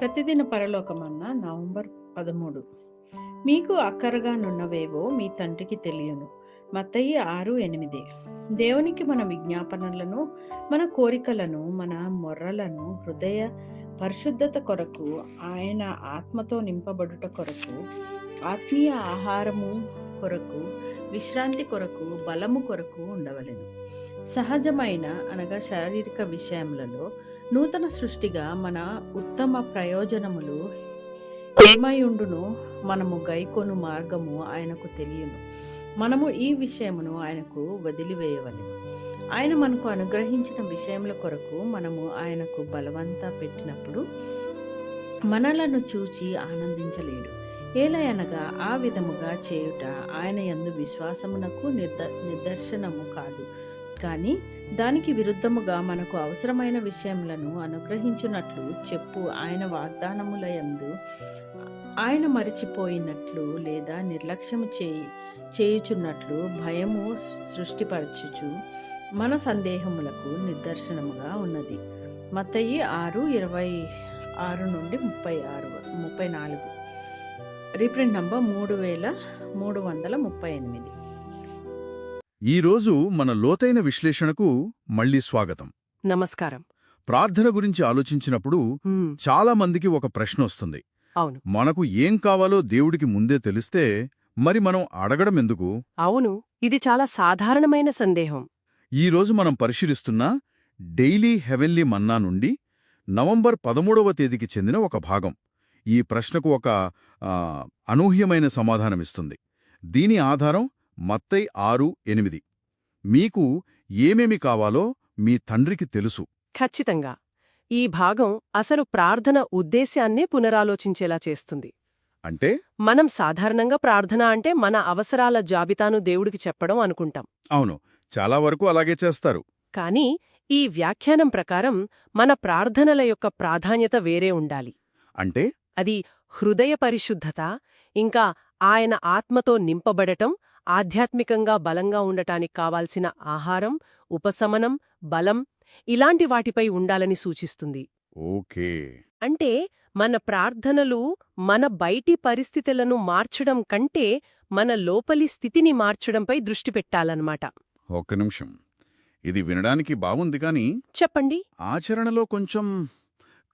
ప్రతిదిన పరలోకమన్న November పదమూడు. మీకు అక్కరగానున్నవేవో మీ తండ్రికి తెలియను. మత్తయి ఆరు ఎనిమిది. దేవునికి మన విజ్ఞాపనలను మన కోరికలను మన మొర్రలను హృదయ పరిశుద్ధత కొరకు ఆయన ఆత్మతో నింపబడుట కొరకు ఆత్మీయ ఆహారము కొరకు విశ్రాంతి కొరకు బలము కొరకు ఉండవలెను. సహజమైన అనగా శారీరక విషయములలో నూతన సృష్టిగా మన ఉత్తమ ప్రయోజనములు ఏమైయుండును మనము గైకొను మార్గము ఆయనకు తెలియను మనము ఈ విషయమును ఆయనకు వదిలివేయవలెను. ఆయన మనకు అనుగ్రహించిన విషయముల కొరకు మనము ఆయనకు బలవంత పెట్టినప్పుడు మనలను చూచి ఆనందించలేడు. ఏలయనగా ఆ విధముగా చేయుట ఆయన యందు విశ్వాసమునకు నిర్ద నిదర్శనము కాదు. కానీ దానికి విరుద్ధముగా మనకు అవసరమైన విషయములను అనుగ్రహించున్నట్లు చెప్పు. ఆయన వాగ్దానముల యందు ఆయన మరిచిపోయినట్లు లేదా నిర్లక్ష్యము చేయి చేయుచున్నట్లు భయము సృష్టిపరచుచు మన సందేహములకు నిదర్శనముగా ఉన్నది. మత్తయి ఆరు ఇరవై ఆరు నుండి ముప్పై ఆరు ముప్పై నాలుగు. రీప్రింట్ నంబర్ మూడు వేల మూడు వందల ముప్పై ఎనిమిది. ఈరోజు మన లోతైన విశ్లేషణకు మళ్ళీ స్వాగతం. నమస్కారం. ప్రార్థన గురించి ఆలోచించినప్పుడు చాలా మందికి ఒక ప్రశ్న వస్తుంది. అవును. మనకు ఏం కావాలో దేవుడికి ముందే తెలిస్తే మరి మనం అడగడం ఎందుకు? అవును. ఇది చాలా సాధారణమైన సందేహం. ఈరోజు మనం పరిశీలిస్తున్న డైలీ హెవెన్లీ మన్నా నుండి నవంబర్ పదమూడవ తేదీకి చెందిన ఒక భాగం. ఈ ప్రశ్నకు ఒక అనూహ్యమైన సమాధానమిస్తుంది. దీని ఆధారం మత్తై ఆరు ఎనిమిది. మీకు ఏమేమి కావాలో మీ తండ్రికి తెలుసు. ఖచ్చితంగా. ఈ భాగం అసలు ప్రార్థన ఉద్దేశ్యాన్నే పునరాలోచించేలా చేస్తుంది. అంటే? మనం సాధారణంగా ప్రార్థన అంటే మన అవసరాల జాబితాను దేవుడికి చెప్పడం అనుకుంటాం. అవును. చాలా వరకు అలాగే చేస్తారు. కానీ ఈ వ్యాఖ్యానం ప్రకారం మన ప్రార్థనల యొక్క ప్రాధాన్యత వేరే ఉండాలి. అంటే? అది హృదయ పరిశుద్ధత ఇంకా ఆయన ఆత్మతో నింపబడటం ఆధ్యాత్మికంగా బలంగా ఉండటానికి కావాల్సిన ఆహారం ఉపశమనం బలం ఇలాంటి వాటిపై ఉండాలని సూచిస్తుంది. ఓకే. అంటే మన ప్రార్థనలు మన బయటి పరిస్థితులను మార్చడం కంటే మన లోపలి స్థితిని మార్చడంపై దృష్టి పెట్టాలన్నమాట. ఒక్క నిమిషం. ఇది వినడానికి బాగుంది కానీ చెప్పండి. ఆచరణలో కొంచెం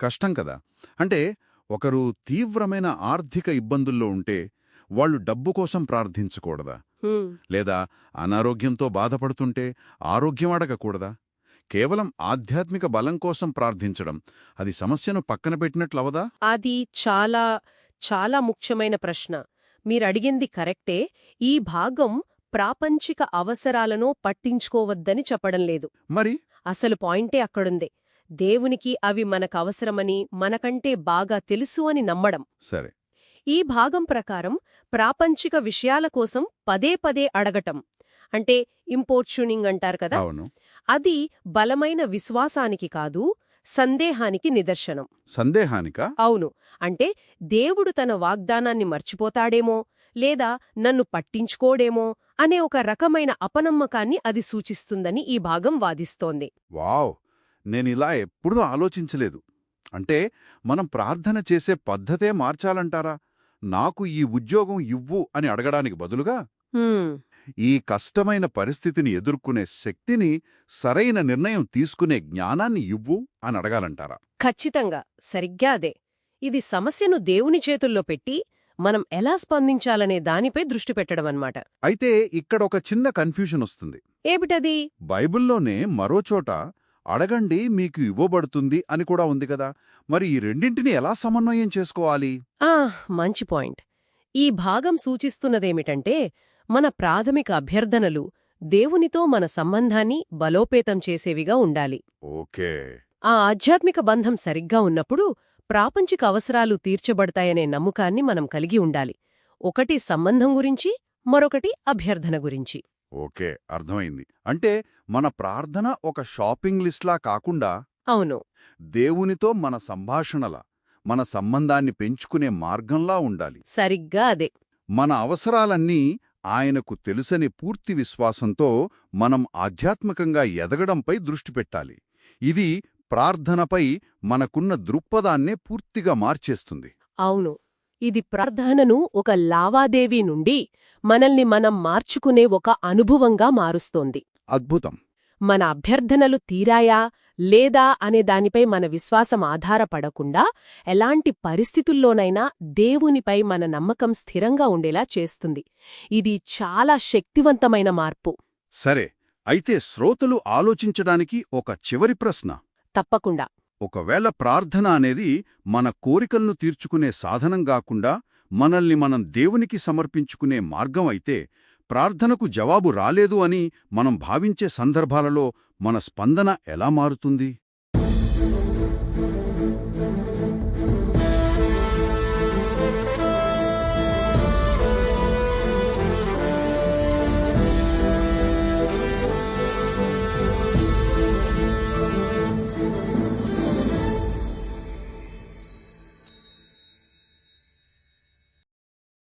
కష్టం కదా. అంటే ఒకరు తీవ్రమైన ఆర్థిక ఇబ్బందుల్లో ఉంటే వాళ్ళు డబ్బు కోసం ప్రార్థించకూడదా? లేదా అనారోగ్యంతో బాధపడుతుంటే ఆరోగ్యం అడగకూడదా? కేవలం ఆధ్యాత్మిక బలం కోసం ప్రార్థించడం అది సమస్యను పక్కన పెట్టినట్లవదా? అది చాలా చాలా ముఖ్యమైన ప్రశ్న. మీరడిగింది కరెక్టే. ఈ భాగం ప్రాపంచిక అవసరాలను పట్టించుకోవద్దని చెప్పడం లేదు. మరి? అసలు పాయింటే అక్కడుందే. దేవునికి అవి మనకవసరమని మనకంటే బాగా తెలుసు అని నమ్మడం. సరే. ఈ భాగం ప్రకారం ప్రాపంచిక విషయాల కోసం పదే పదే అడగటం. అంటే ఇంపోర్చునింగ్ అంటారు కదా? అవును. అది బలమైన విశ్వాసానికి కాదు సందేహానికి నిదర్శనం. సందేహానిక? అవును. అంటే దేవుడు తన వాగ్దానాన్ని మర్చిపోతాడేమో లేదా నన్ను పట్టించుకోడేమో అనే ఒక రకమైన అపనమ్మకాన్ని అది సూచిస్తుందని ఈ భాగం వాదిస్తోంది. వావ్! నేనిలా ఎప్పుడూ ఆలోచించలేదు. అంటే మనం ప్రార్థన చేసే పద్ధతే మార్చాలంటారా? నాకు ఈ ఉద్యోగం ఇవ్వు అని అడగడానికి బదులుగా ఈ కష్టమైన పరిస్థితిని ఎదుర్కొనే శక్తిని సరైన నిర్ణయం తీసుకునే జ్ఞానాన్ని ఇవ్వు అని అడగాలంటారా? ఖచ్చితంగా. సరిగ్గా అదే. ఇది సమస్యను దేవుని చేతుల్లో పెట్టి మనం ఎలా స్పందించాలనే దానిపై దృష్టి పెట్టడమన్నమాట అయితే ఇక్కడ ఒక చిన్న కన్ఫ్యూషన్ వస్తుంది. ఏమిటది? బైబిల్లోనే మరోచోట అడగండి మీకు ఇవ్వబడుతుంది అని కూడా ఉంది కదా. మరి ఈ రెండింటిని ఎలా సమన్వయం చేసుకోవాలి? ఆ మంచి పాయింట్. ఈ భాగం సూచిస్తున్నదేమిటంటే మన ప్రాథమిక అభ్యర్థనలు దేవునితో మన సంబంధాన్ని బలోపేతం చేసేవిగా ఉండాలి. ఓకే. ఆ ఆధ్యాత్మిక బంధం సరిగ్గా ఉన్నప్పుడు ప్రాపంచిక అవసరాలు తీర్చబడతాయనే నమ్మకాన్ని మనం కలిగి ఉండాలి. ఒకటి సంబంధం గురించి మరొకటి అభ్యర్థన గురించి. ఓకే అర్థమైంది. అంటే మన ప్రార్థన ఒక షాపింగ్ లిస్ట్లా కాకుండా అవును. దేవునితో మన సంభాషణల మన సంబంధాన్ని పెంచుకునే మార్గంలా ఉండాలి. సరిగ్గా అదే. మన అవసరాలన్నీ ఆయనకు తెలుసని పూర్తి విశ్వాసంతో మనం ఆధ్యాత్మికంగా ఎదగడంపై దృష్టి పెట్టాలి. ఇది ప్రార్థనపై మనకున్న దృక్పథాన్నే పూర్తిగా మార్చేస్తుంది. అవును. ఇది ప్రార్థనను ఒక లావాదేవీ నుండి మనల్ని మనం మార్చుకునే ఒక అనుభవంగా మారుస్తోంది. అద్భుతం. మన అభ్యర్థనలు తీరాయా లేదా అనే దానిపై మన విశ్వాసం ఆధారపడకుండా ఎలాంటి పరిస్థితుల్లోనైనా దేవునిపై మన నమ్మకం స్థిరంగా ఉండేలా చేస్తుంది. ఇది చాలా శక్తివంతమైన మార్పు. సరే అయితే శ్రోతలు ఆలోచించడానికి ఒక చివరి ప్రశ్న. తప్పకుండా. ఒకవేళ ప్రార్థన అనేది మన కోరికలను తీర్చుకునే సాధనం కాకుండా మనల్ని మనం దేవునికి సమర్పించుకునే మార్గం అయితే ప్రార్థనకు జవాబు రాలేదు అని మనం భావించే సందర్భాలలో మన స్పందన ఎలా మారుతుంది?